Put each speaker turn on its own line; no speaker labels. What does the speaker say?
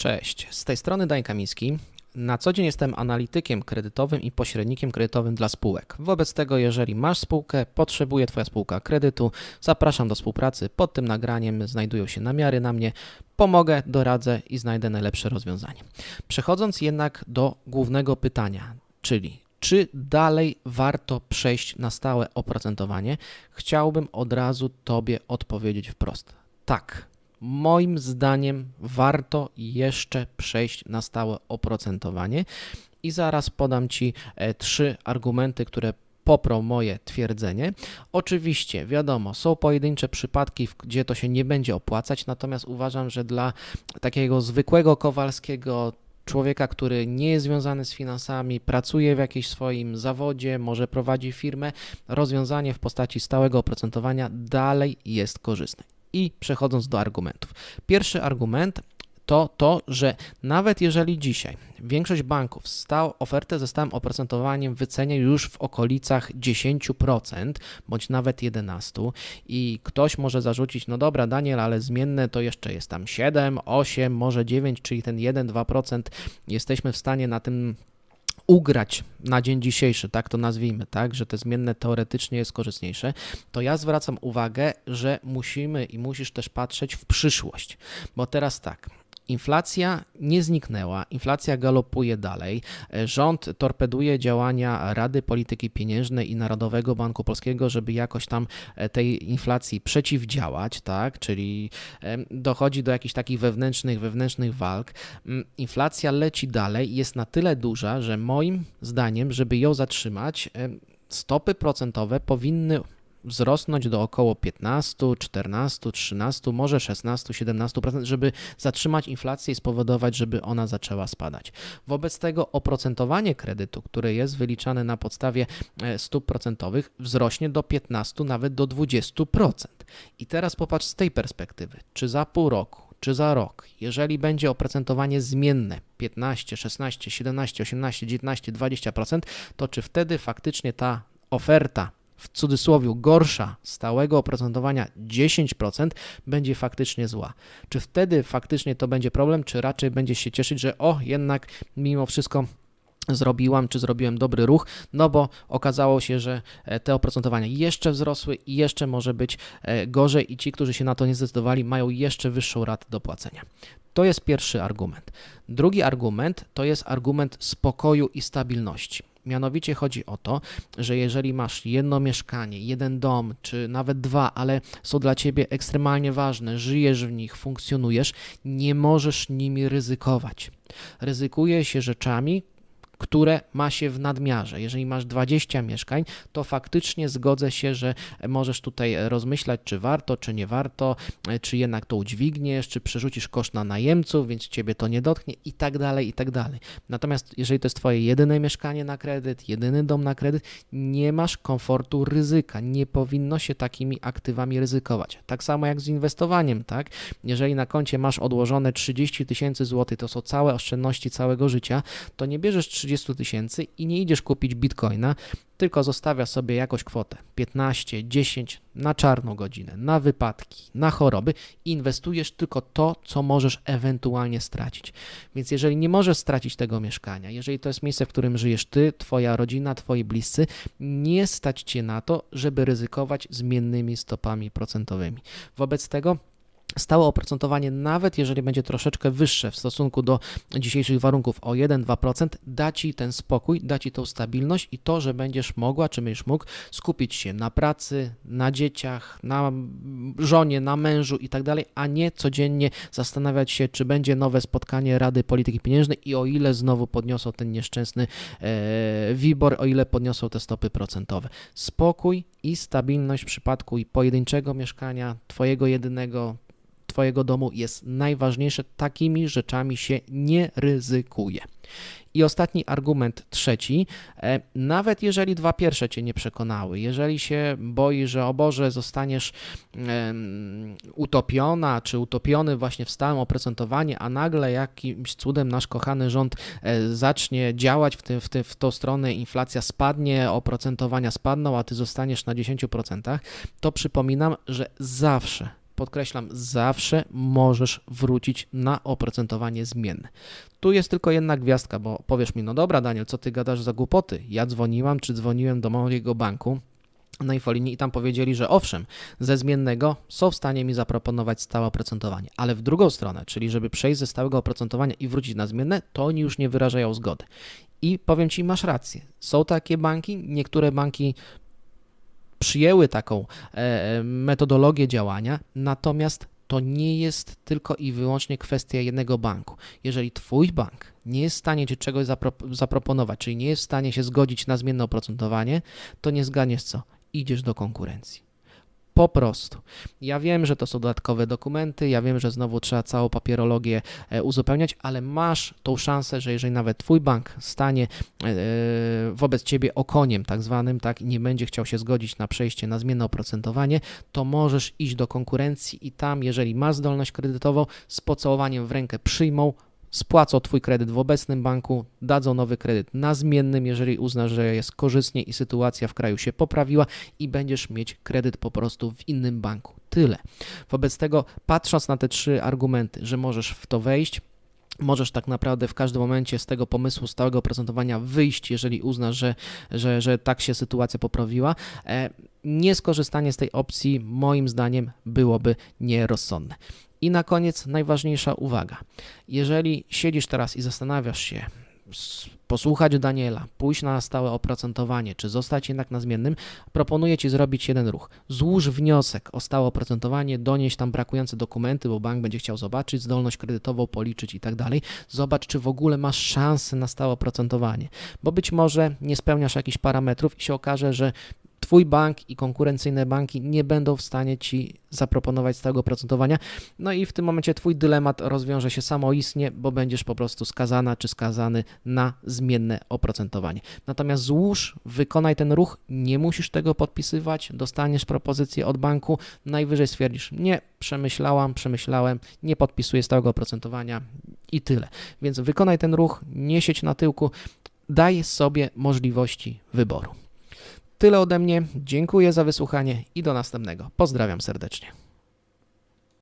Cześć, z tej strony Dań Kamiński. Na co dzień jestem analitykiem kredytowym i pośrednikiem kredytowym dla spółek. Wobec tego, jeżeli masz spółkę, potrzebuje Twoja spółka kredytu, zapraszam do współpracy. Pod tym nagraniem znajdują się namiary na mnie. Pomogę, doradzę i znajdę najlepsze rozwiązanie. Przechodząc jednak do głównego pytania, czyli czy dalej warto przejść na stałe oprocentowanie, chciałbym od razu Tobie odpowiedzieć wprost. Tak, moim zdaniem warto jeszcze przejść na stałe oprocentowanie i zaraz podam Ci e, trzy argumenty, które poprą moje twierdzenie. Oczywiście, wiadomo, są pojedyncze przypadki, gdzie to się nie będzie opłacać, natomiast uważam, że dla takiego zwykłego Kowalskiego, człowieka, który nie jest związany z finansami, pracuje w jakimś swoim zawodzie, może prowadzi firmę, rozwiązanie w postaci stałego oprocentowania dalej jest korzystne. I przechodząc do argumentów. Pierwszy argument to to, że nawet jeżeli dzisiaj większość banków stał, ofertę ze stałym oprocentowaniem wycenia już w okolicach 10% bądź nawet 11% i ktoś może zarzucić, no dobra Daniel, ale zmienne to jeszcze jest tam 7, 8, może 9, czyli ten 1-2% jesteśmy w stanie na tym ugrać na dzień dzisiejszy, tak to nazwijmy, tak, że te zmienne teoretycznie jest korzystniejsze, to ja zwracam uwagę, że musimy i musisz też patrzeć w przyszłość, bo teraz tak, Inflacja nie zniknęła, inflacja galopuje dalej. Rząd torpeduje działania Rady Polityki Pieniężnej i Narodowego Banku Polskiego, żeby jakoś tam e, tej inflacji przeciwdziałać, tak? Czyli dochodzi do jakichś takich wewnętrznych, wewnętrznych walk. Mm, Inflacja leci dalej i jest na tyle duża, że moim zdaniem, żeby ją zatrzymać, stopy procentowe powinny wzrosnąć do około 15, 14, 13, może 16, 17%, żeby zatrzymać inflację i spowodować, żeby ona zaczęła spadać. Wobec tego oprocentowanie kredytu, które jest wyliczane na podstawie e, stóp procentowych, wzrośnie do 15, nawet do 20%. I teraz popatrz z tej perspektywy, czy za pół roku, czy za rok, jeżeli będzie oprocentowanie zmienne 15, 16, 17, 18, 19, 20%, to czy wtedy faktycznie ta oferta w cudzysłowie gorsza stałego oprocentowania 10% będzie faktycznie zła. Czy wtedy faktycznie to będzie problem, czy raczej będzie się cieszyć, że o, jednak mimo wszystko zrobiłam, czy zrobiłem dobry ruch, no bo okazało się, że e, te oprocentowania jeszcze wzrosły i jeszcze może być e, gorzej i ci, którzy się na to nie zdecydowali, mają jeszcze wyższą ratę do płacenia. To jest pierwszy argument. Drugi argument to jest argument spokoju i stabilności. Mianowicie chodzi o to, że jeżeli masz jedno mieszkanie, jeden dom, czy nawet dwa, ale są dla ciebie ekstremalnie ważne, żyjesz w nich, funkcjonujesz, nie możesz nimi ryzykować. Ryzykuje się rzeczami, które ma się w nadmiarze. Jeżeli masz 20 mieszkań, to faktycznie zgodzę się, że możesz tutaj rozmyślać, czy warto, czy nie warto, czy jednak to udźwigniesz, czy przerzucisz koszt na najemców, więc ciebie to nie dotknie i tak dalej, i tak dalej. Natomiast jeżeli to jest twoje jedyne mieszkanie na kredyt, jedyny dom na kredyt, nie masz komfortu ryzyka. Nie powinno się takimi aktywami ryzykować. Tak samo jak z inwestowaniem, tak? Jeżeli na koncie masz odłożone 30 tysięcy złotych, to są całe oszczędności całego życia, to nie bierzesz 30 tysięcy i nie idziesz kupić bitcoina, tylko zostawiasz sobie jakąś kwotę 15, 10 na czarną godzinę, na wypadki, na choroby inwestujesz tylko to, co możesz ewentualnie stracić. Więc jeżeli nie możesz stracić tego mieszkania, jeżeli to jest miejsce, w którym żyjesz ty, twoja rodzina, twoi bliscy, nie stać cię na to, żeby ryzykować zmiennymi stopami procentowymi. Wobec tego Stałe oprocentowanie, nawet jeżeli będzie troszeczkę wyższe w stosunku do dzisiejszych warunków o 1-2%, da ci ten spokój, da ci tą stabilność i to, że będziesz mogła, czy będziesz mógł skupić się na pracy, na dzieciach, na żonie, na mężu i tak dalej, a nie codziennie zastanawiać się, czy będzie nowe spotkanie Rady Polityki Pieniężnej i o ile znowu podniosą ten nieszczęsny e, WIBOR, o ile podniosą te stopy procentowe. Spokój i stabilność w przypadku pojedynczego mieszkania, twojego jedynego, Twojego domu jest najważniejsze. Takimi rzeczami się nie ryzykuje. I ostatni argument, trzeci. E, nawet jeżeli dwa pierwsze Cię nie przekonały, jeżeli się boisz, że o Boże, zostaniesz utopiona czy utopiony właśnie w stałym oprocentowanie, a nagle jakimś cudem nasz kochany rząd e, zacznie działać w, tym, w, tym, w tą stronę, inflacja spadnie, oprocentowania spadną, a Ty zostaniesz na 10%, to przypominam, że zawsze podkreślam, zawsze możesz wrócić na oprocentowanie zmienne. Tu jest tylko jedna gwiazdka, bo powiesz mi, no dobra, Daniel, co ty gadasz za głupoty? Ja dzwoniłam, czy dzwoniłem do mojego banku na infolinii i tam powiedzieli, że owszem, ze zmiennego są w stanie mi zaproponować stałe oprocentowanie, ale w drugą stronę, czyli żeby przejść ze stałego oprocentowania i wrócić na zmienne, to oni już nie wyrażają zgody. I powiem Ci, masz rację. Są takie banki, niektóre banki przyjęły taką e, metodologię działania, natomiast to nie jest tylko i wyłącznie kwestia jednego banku. Jeżeli Twój bank nie jest w stanie Ci czegoś zapro- zaproponować, czyli nie jest w stanie się zgodzić na zmienne oprocentowanie, to nie zganiesz co? Idziesz do konkurencji. Po prostu. Ja wiem, że to są dodatkowe dokumenty, ja wiem, że znowu trzeba całą papierologię e, uzupełniać, ale masz tą szansę, że jeżeli nawet Twój bank stanie e, wobec Ciebie okoniem tak zwanym, tak, i nie będzie chciał się zgodzić na przejście na zmienne oprocentowanie, to możesz iść do konkurencji i tam, jeżeli masz zdolność kredytową, z pocałowaniem w rękę przyjmą, spłacą Twój kredyt w obecnym banku, dadzą nowy kredyt na zmiennym, jeżeli uznasz, że jest korzystnie i sytuacja w kraju się poprawiła i będziesz mieć kredyt po prostu w innym banku. Tyle. Wobec tego, patrząc na te trzy argumenty, że możesz w to wejść, Możesz tak naprawdę w każdym momencie z tego pomysłu stałego oprocentowania wyjść, jeżeli uznasz, że, że, że tak się sytuacja poprawiła. E, Nieskorzystanie z tej opcji, moim zdaniem, byłoby nierozsądne. I na koniec najważniejsza uwaga. Jeżeli siedzisz teraz i zastanawiasz się, posłuchać Daniela, pójść na stałe oprocentowanie, czy zostać jednak na zmiennym, proponuję Ci zrobić jeden ruch. Złóż wniosek o stałe oprocentowanie, donieś tam brakujące dokumenty, bo bank będzie chciał zobaczyć zdolność kredytową, policzyć i tak dalej. Zobacz, czy w ogóle masz szansę na stałe oprocentowanie, bo być może nie spełniasz jakichś parametrów i się okaże, że Twój bank i konkurencyjne banki nie będą w stanie Ci zaproponować stałego oprocentowania, no i w tym momencie Twój dylemat rozwiąże się samoistnie, bo będziesz po prostu skazana czy skazany na zmienne oprocentowanie. Natomiast złóż, wykonaj ten ruch, nie musisz tego podpisywać, dostaniesz propozycję od banku, najwyżej stwierdzisz, nie, przemyślałam, przemyślałem, nie podpisuję stałego oprocentowania i tyle. Więc wykonaj ten ruch, nie siedź na tyłku, daj sobie możliwości wyboru. Tyle ode mnie, dziękuję za wysłuchanie i do następnego. Pozdrawiam serdecznie.